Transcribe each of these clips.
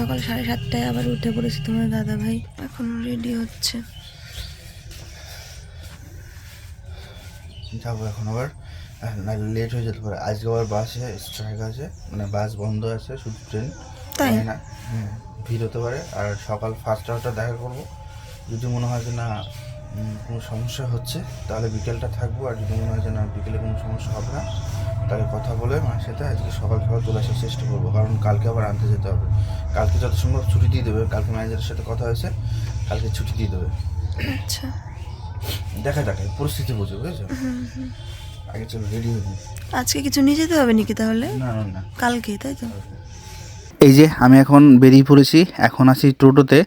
সকাল সাড়ে সাতটায় আবার উঠে পড়েছে তোমার দাদা ভাই এখন রেডি হচ্ছে। যাব এখন আবার। না লেট হয়ে যেতে পারে। আজকে আবার বাসে স্ট্রাইক আছে। মানে বাস বন্ধ আছে শুধু ট্রেন তাই? না। ভিড় হতে পারে। আর সকাল ফার্স্ট আওয়ারটা দেখা করব। যদি মনে হয় যে না কোনো সমস্যা হচ্ছে তাহলে বিকেলটা থাকব। আর যদি মনে হয় যে না বিকেলে কোনো সমস্যা হবে না তাহলে কথা বলে মায়ের সাথে আজকে সকাল সকাল চলে আসার চেষ্টা করব। কারণ কালকে আবার আনতে যেতে হবে। কালকে যত সম্ভব ছুটি দিয়ে দেবে। কালকে ম্যানেজারের সাথে কথা হয়েছে। কালকে ছুটি দিয়ে দেবে। আচ্ছা। দেখা যাক পরিস্থিতি বুঝে বুঝেছ? আগে চলো রেডি হয়ে আজকে কিছু নিয়ে যেতে হবে নাকি তাহলে? না না না। কালকে তাই তো? এই যে আমি এখন বেরিয়ে পড়েছি, এখন আছি টোটোতে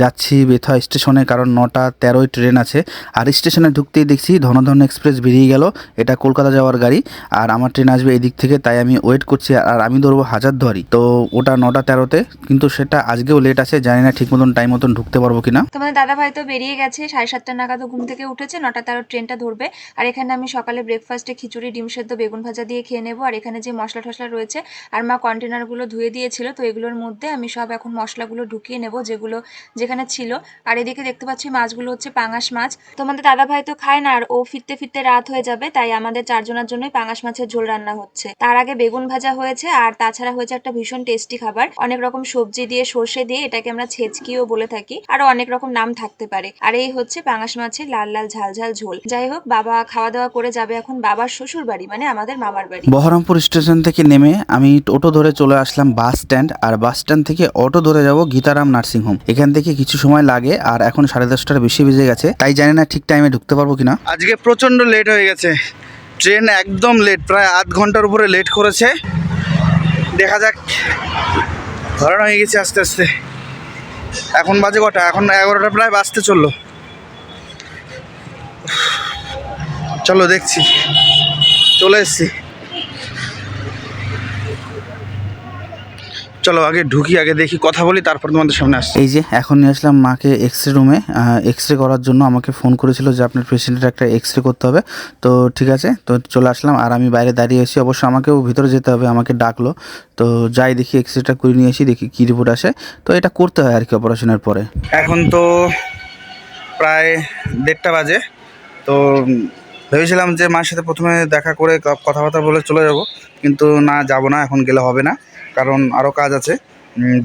যাচ্ছি বেথা স্টেশনে কারণ নটা তেরোই ট্রেন আছে। আর স্টেশনে ঢুকতেই দেখছি ধনধন এক্সপ্রেস বেরিয়ে গেল, এটা কলকাতা যাওয়ার গাড়ি আর আমার ট্রেন আসবে এদিক থেকে, তাই আমি ওয়েট করছি আর আমি ধরবো হাজারদুয়ারি। তো ওটা নটা তেরোতে, কিন্তু সেটা আজকেও লেট আছে, জানি না ঠিক মতন টাইম মতন ঢুকতে পারব কিনা। তোমাদের দাদা ভাই তো বেরিয়ে গেছে, সাড়ে সাতটা নাগাদ ঘুম থেকে উঠেছে, নটা তেরো ট্রেনটা ধরবে। আর এখানে আমি সকালে ব্রেকফাস্টে খিচুড়ি, ডিম সেদ্ধ, বেগুন ভাজা দিয়ে খেয়ে নেব। আর এখানে যে মশলা টশলা রয়েছে, আর মা কন্টেনারগুলো ধুয়ে দিয়েছিল তো এগুলোর মধ্যে আমি সব এখন মশলাগুলো ঢুকিয়ে নেব যেগুলো যেখানে ছিল। আর এদিকে দেখতে পাচ্ছি মাছগুলো হচ্ছে পাঙাশ মাছ। তোমাদের দাদা ভাই তো খায় না, আর ও ফিরতে ফিরতে রাত হয়ে যাবে, তাই আমাদের চারজনের জন্যই পাঙাশ মাছের ঝোল রান্না হচ্ছে। তার আগে বেগুন ভাজা হয়েছে, আর তাছাড়া হয়েছে একটা ভীষণ টেস্টি খাবার। অনেক রকম সবজি দিয়ে, সর্ষে দিয়ে, এটাকে আমরা ছেচকিও বলে থাকি আরও অনেক রকম নাম থাকতে পারে। আর এই হচ্ছে পাঙাশ মাছের লাল লাল ঝাল ঝাল ঝোল। যাই হোক, বাবা খাওয়া দাওয়া করে যাবে এখন বাবার শ্বশুর বাড়ি মানে আমাদের মামার বাড়ি। বহরমপুর স্টেশন থেকে নেমে আমি টোটো ধরে চলে আসলাম বাস স্ট্যান্ড আর বাস স্ট্যান্ড থেকে অটো ধরে যাব গীতারাম নার্সিং হোম এখান থেকে কিছু সময় লাগে আর এখন সাড়ে দশটার বেশি বেজে গেছে। তাই জানি না ঠিক টাইমে ঢুকতে পারব কিনা। আজকে প্রচণ্ড লেট হয়ে গেছে। ট্রেন একদম লেট প্রায় আধ ঘণ্টার উপরে লেট করেছে। দেখা যাক। ধরানো হয়ে গেছে আস্তে আস্তে। এখন বাজে কটা? এখন এগারোটা প্রায় বাজতে চলল। চলো দেখছি। চলে এসছি। চলো আগে ঢুকি আগে দেখি কথা বলি তারপর তোমাদের সামনে আসছি। এই যে এখন নিয়ে আসলাম মাকে এক্স রে রুমে এক্স রে করার জন্য আমাকে ফোন করেছিল যে আপনার পেশেন্টের একটা এক্স রে করতে হবে। তো ঠিক আছে তো চলে আসলাম। আর আমি বাইরে দাঁড়িয়ে আছি অবশ্য আমাকেও ভিতরে যেতে হবে আমাকে ডাকলো। তো যাই দেখি এক্স রেটা করে নিয়ে আসি দেখি কী রিপোর্ট আসে। তো এটা করতে হয় আর কি অপারেশনের পরে। এখন তো প্রায় দেড়টা বাজে। তো ভেবেছিলাম যে মার সাথে প্রথমে দেখা করে কথাবার্তা বলে চলে যাব। কিন্তু না যাব না এখন গেলে হবে না। কারণ আরও কাজ আছে।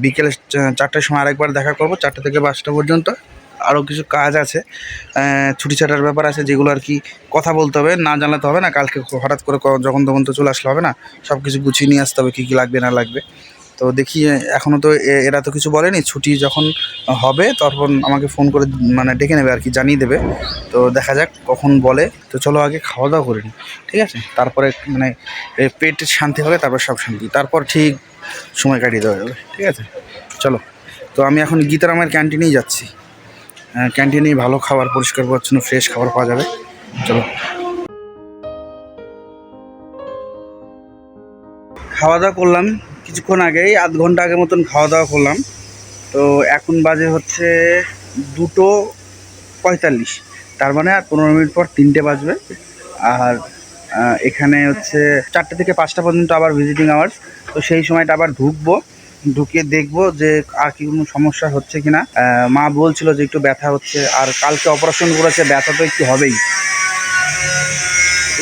বিকেলে চারটের সময় আরেকবার দেখা করব চারটে থেকে পাঁচটা পর্যন্ত। আরও কিছু কাজ আছে। ছুটি ছাটার ব্যাপার আছে যেগুলো আর কি কথা বলতে হবে না জানাতে হবে না কালকে হঠাৎ করে যখন তখন তো চলে আসলে হবে না সব কিছু গুছিয়ে নিয়ে আসতে হবে কী কী লাগবে না লাগবে। তো দেখি এখনও তো এরা তো কিছু বলেনি ছুটি যখন হবে তখন আমাকে ফোন করে মানে ডেকে নেবে আর কি জানিয়ে দেবে। তো দেখা যাক কখন বলে। তো চলো আগে খাওয়া দাওয়া করে ঠিক আছে? তারপরে মানে এ, পেট শান্তি হবে তারপর সব শান্তি। তারপর ঠিক সময় কাটিয়ে দেওয়া যাবে। ঠিক আছে? চলো। তো আমি এখন গীতারামের ক্যান্টিনেই যাচ্ছি। ক্যান্টিনেই ভালো খাবার, পরিষ্কার, পরিচ্ছন্ন ফ্রেশ খাবার পাওয়া যাবে। চলো। খাওয়া দাওয়া করলাম কিছুক্ষণ আগেই, আধ ঘণ্টা আগে মতন খাওয়া দাওয়া করলাম। তো এখন বাজে হচ্ছে দুটো পঁয়তাল্লিশ। তার মানে আর পনেরো মিনিট পর তিনটে বাজবে। আর এখানে হচ্ছে চারটে থেকে পাঁচটা পর্যন্ত আবার ভিজিটিং আওয়ার্স তো সেই সময়টা আবার ঢুকবো ঢুকিয়ে দেখব যে আর কি কোনো সমস্যা হচ্ছে কিনা। মা বলছিল যে একটু ব্যথা হচ্ছে, আর কালকে অপারেশন করেছে, ব্যথা তো একটু হবেই।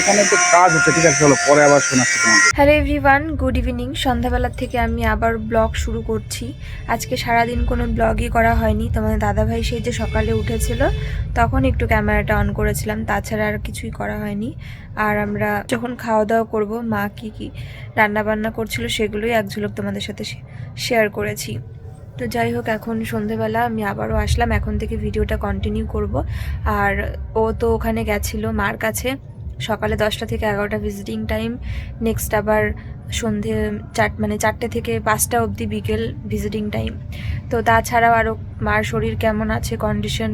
এখানে কাজ হচ্ছে, ঠিক আছে, চলো, পরে আবার শোনাচ্ছি তোমাকে হ্যালো এভরিওয়ান, গুড ইভিনিং। সন্ধ্যাবেলা থেকে আমি আবার ব্লগ শুরু করছি। আজকে সারাদিন কোনো ব্লগই করা হয়নি। তোমাদের দাদাভাই সেই যে সকালে উঠেছিল, তখন একটু ক্যামেরাটা অন করেছিলাম, তাছাড়া আর কিছুই করা হয়নি। আর আমরা যখন খাওয়া দাওয়া করব, মা কি কি রান্না বান্না করছিল সেগুলোই এক ঝলক তোমাদের সাথে শেয়ার করেছি। তো যাই হোক, এখন সন্ধেবেলা আমি আবারও আসলাম। এখন থেকে ভিডিওটা কন্টিনিউ করব। আর ও তো ওখানে গেছিল মার কাছে। সকালে দশটা থেকে এগারোটা ভিজিটিং টাইম নেক্সট আবার সন্ধে চার মানে চারটে থেকে পাঁচটা অবধি বিকেল ভিজিটিং টাইম তো তাছাড়াও আরও মার শরীর কেমন আছে কন্ডিশন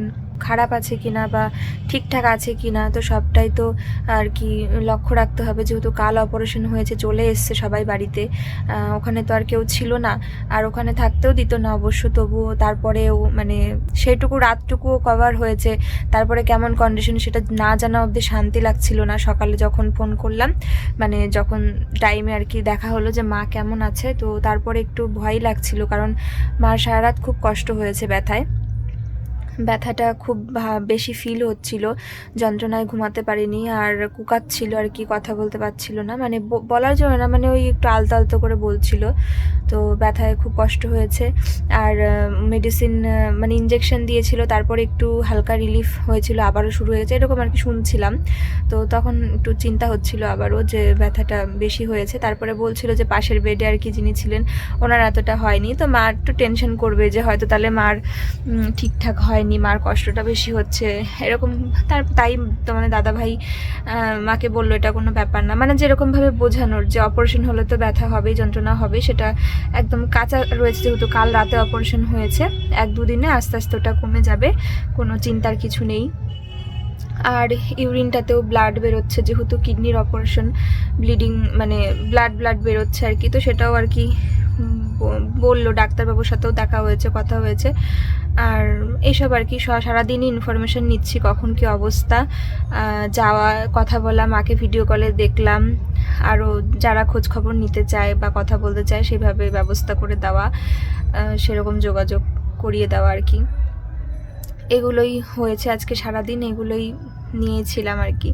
খারাপ আছে কিনা বা ঠিকঠাক আছে কিনা, তো সবটাই তো আর কি লক্ষ্য রাখতে হবে। যেহেতু কাল অপারেশন হয়েছে, চলে এসছে সবাই বাড়িতে ওখানে তো আর কেউ ছিল না। আর ওখানে থাকতেও দিত না অবশ্য, তবুও তারপরেও মানে সেইটুকু রাতটুকুও কভার হয়েছে। তারপরে কেমন কন্ডিশন সেটা না জানা অবধি শান্তি লাগছিল না। সকালে যখন ফোন করলাম মানে যখন টাইমে আর কি দেখা হলো যে মা কেমন আছে, তো তারপরে একটু ভয় লাগছিল। কারণ মার সারা রাত খুব কষ্ট হয়েছে ব্যথায়। ব্যথাটা খুব বেশি ফিল হচ্ছিল। যন্ত্রণায় ঘুমাতে পারিনি আর কুকাচ্ছিল আর কি, কথা বলতে পারছিল না। মানে বলার জন্য না মানে ওই একটু আলতো আলতো করে বলছিল। তো ব্যথায় খুব কষ্ট হয়েছে। আর মেডিসিন মানে ইঞ্জেকশন দিয়েছিল, তারপরে একটু হালকা রিলিফ হয়েছিল, আবারও শুরু হয়েছে এরকম আর কি শুনছিলাম। তো তখন একটু চিন্তা হচ্ছিল আবারও যে ব্যথাটা বেশি হয়েছে। তারপরে বলছিল যে পাশের বেডে আর কি যিনি ছিলেন, ওনার এতটা হয়নি। তো মা একটু টেনশন করবে যে হয়তো তাহলে মার ঠিকঠাক হয়নি। মার কষ্টটা বেশি হচ্ছে এরকম তার তাই তোমাদের দাদাভাই আহ, মাকে বলল এটা কোনো ব্যাপার না। মানে যেরকমভাবে বোঝানোর যে অপারেশন হলে তো ব্যথা হবেই যন্ত্রণা হবে সেটা একদম কাঁচা রয়েছে যেহেতু কাল রাতে অপারেশন হয়েছে এক দুদিনে আস্তে আস্তে ওটা কমে যাবে কোনো চিন্তার কিছু নেই। আর ইউরিনটাতেও ব্লাড বেরোচ্ছে যেহেতু কিডনির অপারেশন ব্লিডিং মানে ব্লাড ব্লাড বেরোচ্ছে আর কি তো সেটাও আর কি বলল, ডাক্তারবাবুর সাথেও দেখা হয়েছে, কথা হয়েছে। আর এইসব আর কি সারাদিনই ইনফরমেশন নিচ্ছি, কখন কি অবস্থা। যাওয়া, কথা বলা, মাকে ভিডিও কলে দেখলাম। আরও যারা খোঁজ খবর নিতে চায় বা কথা বলতে চায়, সেভাবে ব্যবস্থা করে দেওয়া সেরকম যোগাযোগ করিয়ে দেওয়া আর কি। এগুলোই হয়েছে আজকে সারাদিন, এগুলোই নিয়েছিলাম আর কি।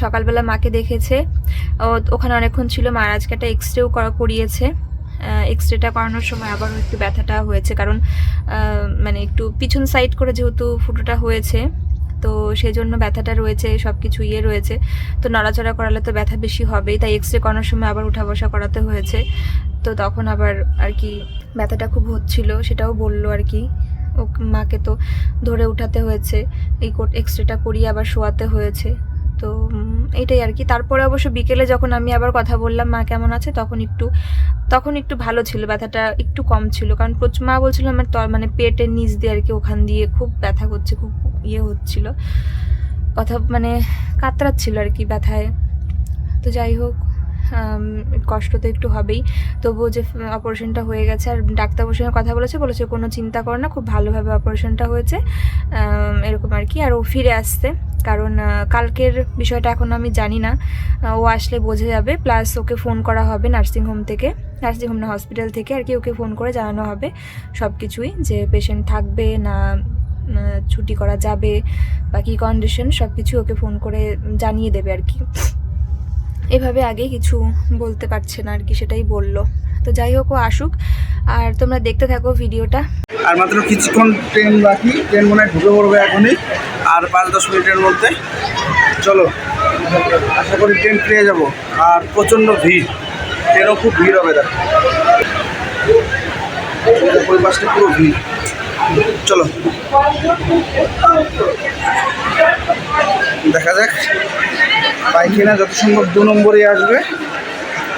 সকালবেলা মাকে দেখেছে। ওখানে অনেকক্ষণ ছিল মার আজকে একটা এক্সরেও করিয়েছে। এক্স রেটা করানোর সময় আবারও একটু ব্যথাটা হয়েছে। কারণ মানে একটু পিছন সাইড করে যেহেতু ফুটোটা হয়েছে তো সেই জন্য ব্যথাটা রয়েছে সব কিছু ইয়ে রয়েছে। তো নড়াচড়া করালে তো ব্যথা বেশি হবেই তাই এক্স রে করানোর সময় আবার উঠা বসা করাতে হয়েছে। তো তখন আবার আর কি ব্যথাটা খুব হচ্ছিল সেটাও বলল আর কি ও মাকে তো ধরে উঠাতে হয়েছে এই এক্স রেটা করিয়ে আবার শোয়াতে হয়েছে। তো উম, এইটাই আর কি। তারপরে অবশ্য বিকেলে যখন আমি আবার কথা বললাম মা কেমন আছে? তখন একটু তখন একটু ভালো ছিল, ব্যথাটা একটু কম ছিল। কারণ মা বলছিল আমার তর মানে পেটের নিচ দিয়ে আর কি, ওখান দিয়ে খুব ব্যথা করছে, খুব ইয়ে হচ্ছিল। কথা মানে কাতরাচ্ছিল আর কি ব্যথায়। তো যাই হোক কষ্ট তো একটু হবেই। তবুও যে অপারেশনটা হয়ে গেছে, আর ডাক্তারবাবুর সঙ্গে কথা বলেছে বলেছে কোনো চিন্তা করো না, খুব ভালোভাবে অপারেশনটা হয়েছে। এরকম আর কি, আর ও ফিরে আসতে কারণ কালকের বিষয়টা এখন আমি জানি না। ও আসলে বোঝা যাবে প্লাস ওকে ফোন করা হবে নার্সিংহোম থেকে নার্সিংহোম না হসপিটাল থেকে আর কি ওকে ফোন করে জানানো হবে সব কিছুই যে পেশেন্ট থাকবে না ছুটি করা যাবে বা কী কন্ডিশন সব কিছু ওকে ফোন করে জানিয়ে দেবে আর কি। এভাবে আগে কিছু বলতে পারছে না আর কি, সেটাই বলল। তো যাই হোক, ও আসুক। আর তোমরা দেখতে থাকো ভিডিওটা। আর মাত্র কিছুক্ষণ ট্রেন বাকি ট্রেন মনে হয় ঢুকে পড়বে এখনই। আর পাঁচ দশ মিনিটের মধ্যে। চলো, আশা করি ট্রেন পেয়ে যাব। আর প্রচণ্ড ভিড়। ট্রেনও খুব ভিড় হবে, দেখো। ওই পুরো ভিড়। চলো। দেখা যাক। পাই কিনা যত সম্ভব দু নম্বরই আসবে।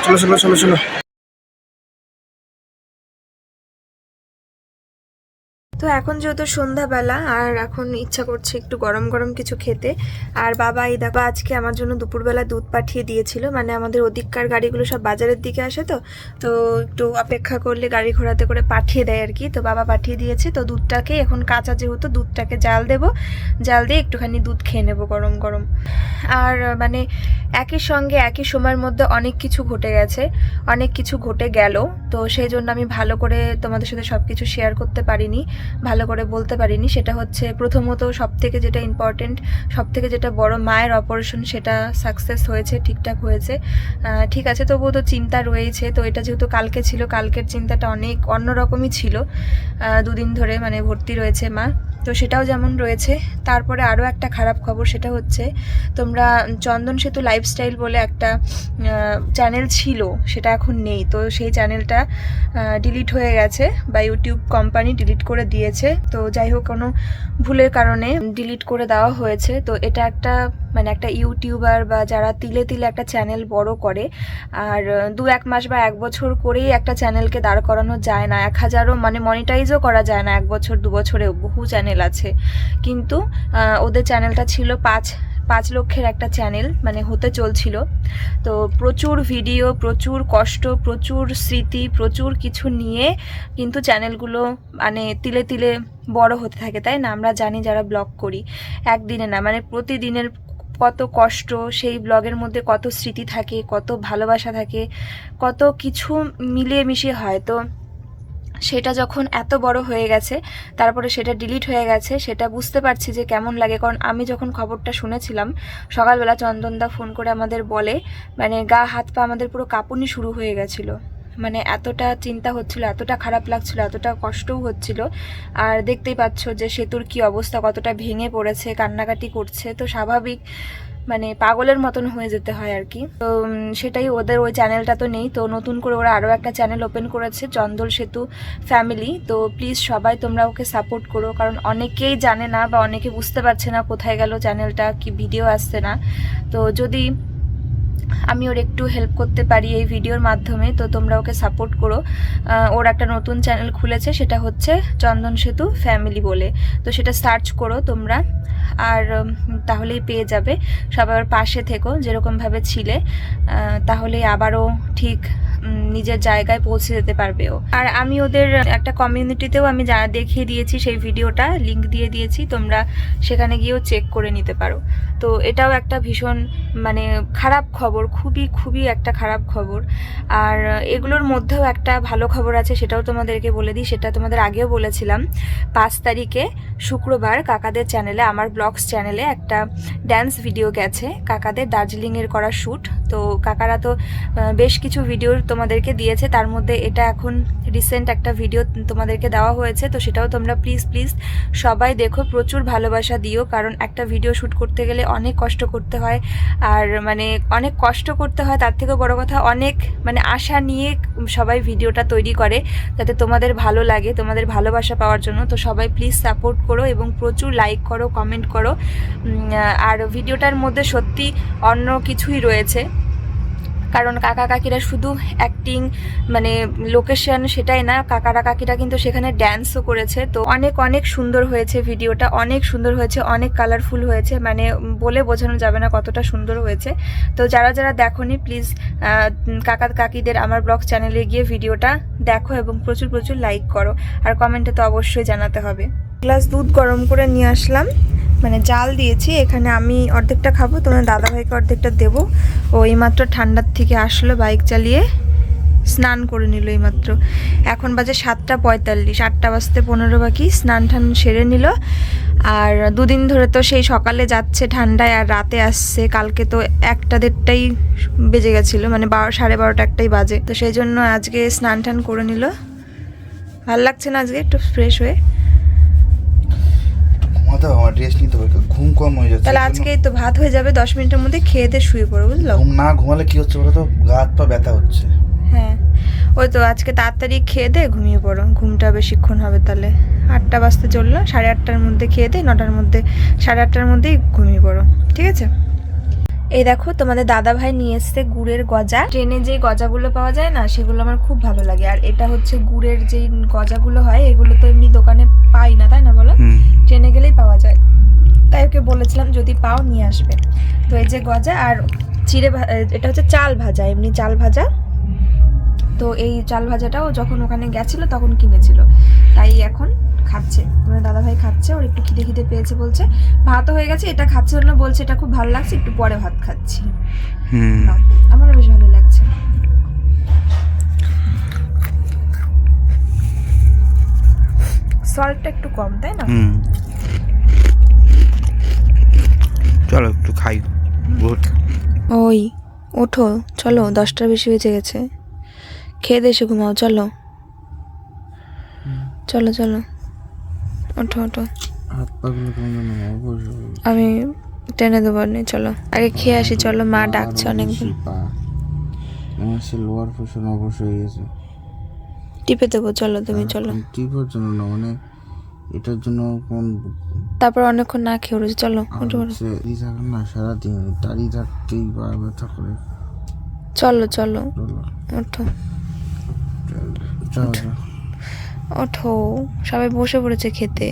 চলো চলো চলো চলো। তো এখন যেহেতু সন্ধ্যাবেলা, আর এখন ইচ্ছা করছে একটু গরম গরম কিছু খেতে, আর বাবা এই দাবা আজকে আমার জন্য দুপুরবেলা দুধ পাঠিয়ে দিয়েছিল মানে আমাদের ওদিককার গাড়িগুলো সব বাজারের দিকে আসে তো তো একটু অপেক্ষা করলে গাড়ি ঘোড়াতে করে পাঠিয়ে দেয় আর কি, তো বাবা পাঠিয়ে দিয়েছে, তো দুধটাকে এখন কাঁচা যেহেতু দুধটাকে জাল দেব, জাল দিয়ে একটুখানি দুধ খেয়ে নেব গরম গরম। আর মানে একই সঙ্গে একই সময়ের মধ্যে অনেক কিছু ঘটে গেছে, অনেক কিছু ঘটে গেল। তো সেই জন্য আমি ভালো করে তোমাদের সাথে সব কিছু শেয়ার করতে পারিনি, ভালো করে বলতে পারিনি। সেটা হচ্ছে প্রথমত সব থেকে যেটা ইম্পর্টেন্ট সব থেকে যেটা বড় মায়ের অপারেশন সেটা সাকসেস হয়েছে, ঠিকঠাক হয়েছে। ঠিক আছে, তবুও তো চিন্তা রয়েছে। তো এটা যেহেতু কালকে ছিল, কালকের চিন্তাটা অনেক অন্যরকমই ছিল। দুদিন ধরে মানে ভর্তি রয়েছে মা। তো সেটাও যেমন রয়েছে। তারপরে আরও একটা খারাপ খবর, সেটা হচ্ছে তোমরা চন্দন সেতু লাইফস্টাইল বলে একটা চ্যানেল ছিল, সেটা এখন নেই। তো সেই চ্যানেলটা ডিলিট হয়ে গেছে বা ইউটিউব কোম্পানি ডিলিট করে দিয়েছে। তো যাই হোক, কোনো ভুলের কারণে ডিলিট করে দেওয়া হয়েছে। তো এটা একটা মানে একটা ইউটিউবার বা যারা তিলে তিলে একটা চ্যানেল বড় করে, আর দু এক মাস বা এক বছর করেই একটা চ্যানেলকে দাঁড় করানো যায় না। এক হাজারও মানে মনিটাইজও করা যায় না এক বছর, দু বছরে বহু চ্যানেল চ্যানেল আছে। কিন্তু ওদের চ্যানেলটা ছিল পাঁচ পাঁচ লক্ষের একটা চ্যানেল মানে হতে চলছিল। তো প্রচুর ভিডিও প্রচুর কষ্ট, প্রচুর স্মৃতি, প্রচুর কিছু নিয়ে কিন্তু চ্যানেলগুলো মানে তিলে তিলে বড় হতে থাকে, তাই না? আমরা জানি যারা ব্লগ করি। একদিনে না মানে প্রতিদিনের কত কষ্ট, সেই ব্লগের মধ্যে কত স্মৃতি থাকে, কত ভালোবাসা থাকে, কত কিছু মিলিয়ে মিশিয়ে হয়। তো সেটা যখন এত বড় হয়ে গেছে, তারপরে সেটা ডিলিট হয়ে গেছে, সেটা বুঝতে পারছি যে কেমন লাগে। কারণ আমি যখন খবরটা শুনেছিলাম, সকালবেলা চন্দনদা ফোন করে আমাদের বলে মানে গা হাত পা আমাদের পুরো কাঁপুনি শুরু হয়ে গেছিল। মানে এতটা চিন্তা হচ্ছিল, এতটা খারাপ লাগছিল, এতটা কষ্টও হচ্ছিল। আর দেখতেই পাচ্ছ যে সেতুর কি অবস্থা, কতটা ভেঙে পড়েছে, কান্নাকাটি করছে। তো স্বাভাবিক মানে পাগলের মতন হয়ে যেতে হয় আর কি। তো সেটাই ওদের ওই চ্যানেলটা তো নেই। তো নতুন করে ওরা আরও একটা চ্যানেল ওপেন করেছে, চন্দল সেতু ফ্যামিলি। তো প্লিজ সবাই তোমরা ওকে সাপোর্ট করো, কারণ অনেকেই জানে না বা অনেকে বুঝতে পারছে না কোথায় গেল চ্যানেলটা, কি ভিডিও আসছে না। তো যদি আমি ওর একটু হেল্প করতে পারি এই ভিডিওর মাধ্যমে, তো তোমরা ওকে সাপোর্ট করো। ওর একটা নতুন চ্যানেল খুলেছে, সেটা হচ্ছে চন্দন সেতু ফ্যামিলি বলে। তো সেটা সার্চ করো তোমরা, আর তাহলেই পেয়ে যাবে। সবার পাশে থেকো যেরকমভাবে ছিলে তাহলে আবারও ঠিক নিজের জায়গায় পৌঁছে যেতে পারবে ও। আর আমি ওদের একটা কমিউনিটিতেও আমি যা দেখিয়ে দিয়েছি, সেই ভিডিওটা লিংক দিয়ে দিয়েছি, তোমরা সেখানে গিয়েও চেক করে নিতে পারো। তো এটাও একটা ভীষণ মানে খারাপ খবর। খুবই খুবই একটা খারাপ খবর। আর এগুলোর মধ্যেও একটা ভালো খবর আছে, সেটাও তোমাদেরকে বলে দিই, সেটা তোমাদের আগেও বলেছিলাম। পাঁচ তারিখে শুক্রবার কাকাদের চ্যানেলে, আমার ব্লগস চ্যানেলে একটা ড্যান্স ভিডিও গেছে, কাকাদের দার্জিলিংয়ের করা শ্যুট তো কাকারা তো বেশ কিছু ভিডিও তোমাদেরকে দিয়েছে, তার মধ্যে এটা এখন রিসেন্ট একটা ভিডিও তোমাদেরকে দেওয়া হয়েছে, তো সেটাও তোমরা প্লিজ প্লিজ সবাই দেখো, প্রচুর ভালোবাসা দিও, কারণ একটা ভিডিও শ্যুট করতে গেলে অনেক কষ্ট করতে হয়, আর মানে অনেক কষ্ট করতে হয়, তার থেকেও বড় কথা অনেক মানে আশা নিয়ে সবাই ভিডিওটা তৈরি করে যাতে তোমাদের ভালো লাগে, তোমাদের ভালোবাসা পাওয়ার জন্য। তো সবাই প্লিজ সাপোর্ট করো এবং প্রচুর লাইক করো কমেন্ট করো। আর ভিডিওটার মধ্যে সত্যি অন্য কিছুই রয়েছে। কারণ কাকা কাকিরা শুধু অ্যাক্টিং মানে লোকেশন সেটাই না, কাকারা কাকিরা কিন্তু সেখানে ড্যান্সও করেছে। তো অনেক অনেক সুন্দর হয়েছে ভিডিওটা, অনেক সুন্দর হয়েছে, অনেক কালারফুল হয়েছে মানে বলে বোঝানো যাবে না কতটা সুন্দর হয়েছে। তো যারা যারা দেখোনি প্লিজ কাকা কাকিদের আমার ব্লগ চ্যানেলে গিয়ে ভিডিওটা দেখো এবং প্রচুর প্রচুর লাইক করো। আর কমেন্টে তো অবশ্যই জানাতে হবে। গ্লাস দুধ গরম করে নিয়ে আসলাম। মানে জাল দিয়েছি, এখানে আমি অর্ধেকটা খাব, তোমার দাদাভাইকে অর্ধেকটা দেবো। ও এইমাত্র ঠান্ডার থেকে আসলো বাইক চালিয়ে, স্নান করে নিল এইমাত্র। এখন বাজে সাতটা পঁয়তাল্লিশ, আটটা বাজতে পনেরো বাকি, স্নান টান সেরে নিল। আর দুদিন ধরে তো সেই সকালে যাচ্ছে ঠান্ডায়, আর রাতে আসছে, কালকে তো একটা দেড়টাই বেজে গেছিল মানে বারো, সাড়ে বারোটা একটাই বাজে। তো সেই জন্য আজকে স্নান টান করে নিল। ভালো লাগছে না আজকে? একটু ফ্রেশ হয়ে? হবে আমার রেস্ট নিতে হবে ঘুম কম হয়ে যাচ্ছে তাহলে এর জন্য- আজকে তো ভাত হয়ে যাবে দশ মিনিটের মধ্যে খেয়ে দিয়ে শুয়ে পড়ো বুঝলো? ঘুম না ঘুমালে কি হচ্ছে বলো তো গা হাত পা ব্যথা হচ্ছে। হ্যাঁ। ওই তো আজকে তাড়াতাড়ি খেয়ে দে ঘুমিয়ে পড়ো ঘুমটা বেশিক্ষণ হবে তাহলে। আটটা বাজতে চলল সাড়ে আটটার মধ্যে খেয়ে দে নটার মধ্যে সাড়ে আটটার মধ্যেই ঘুমিয়ে পড়ো ঠিক আছে? এই দেখো তোমাদের দাদা ভাই নিয়ে এসছে গুড়ের গজা। ট্রেনে যে গজাগুলো পাওয়া যায় না সেগুলো আমার খুব ভালো লাগে। আর এটা হচ্ছে গুড়ের যে গজাগুলো হয় এগুলো তো এমনি দোকানে পাই না তাই না বলো? ট্রেনে গেলেই পাওয়া যায়। তাই ওকে বলেছিলাম যদি পাও নিয়ে আসবে। তো এই যে গজা আর চিড়ে এটা হচ্ছে চাল ভাজা এমনি চাল ভাজা। তো এই চাল ভাজাটাও যখন ওখানে গেছিল তখন কিনেছিল। তাই এখন খাচ্ছে। মানে দাদা ভাই খাচ্ছে ওর একটু খিদে খিদে পেয়েছে বলছে ভাতও হয়ে গেছে এটা খাচ্ছে জন্য বলছে এটা খুব ভালো লাগছে একটু পরে ভাত খাচ্ছি। হুম। সল্টটা একটু কম তাই না? চলো একটু খাই। ওই ওঠো। চলো দশটার বেশি বেজে গেছে। খেয়ে এসে ঘুমাও চলো। চলো চলো। ওঠো ওঠো। আমি টেনে দেবো নি চলো। আগে খেয়ে আসি চলো মা ডাকছে অনেকদিন। আমার সে লোয়ার পোর্শন অবশ্যই হয়ে গেছে। টিপে দেবো চলো তুমি চলো। টিপার জন্য না মানে এটার জন্য কোন তারপর অনেকক্ষণ না খেয়ে উঠেছে চলো উঠো উঠো। হচ্ছে ই থাকে না সারাদিন দাঁড়িয়ে থাকতেই বা ব্যথা করে। চলো চলো ওঠো ওঠো সবাই বসে পড়েছে খেতে।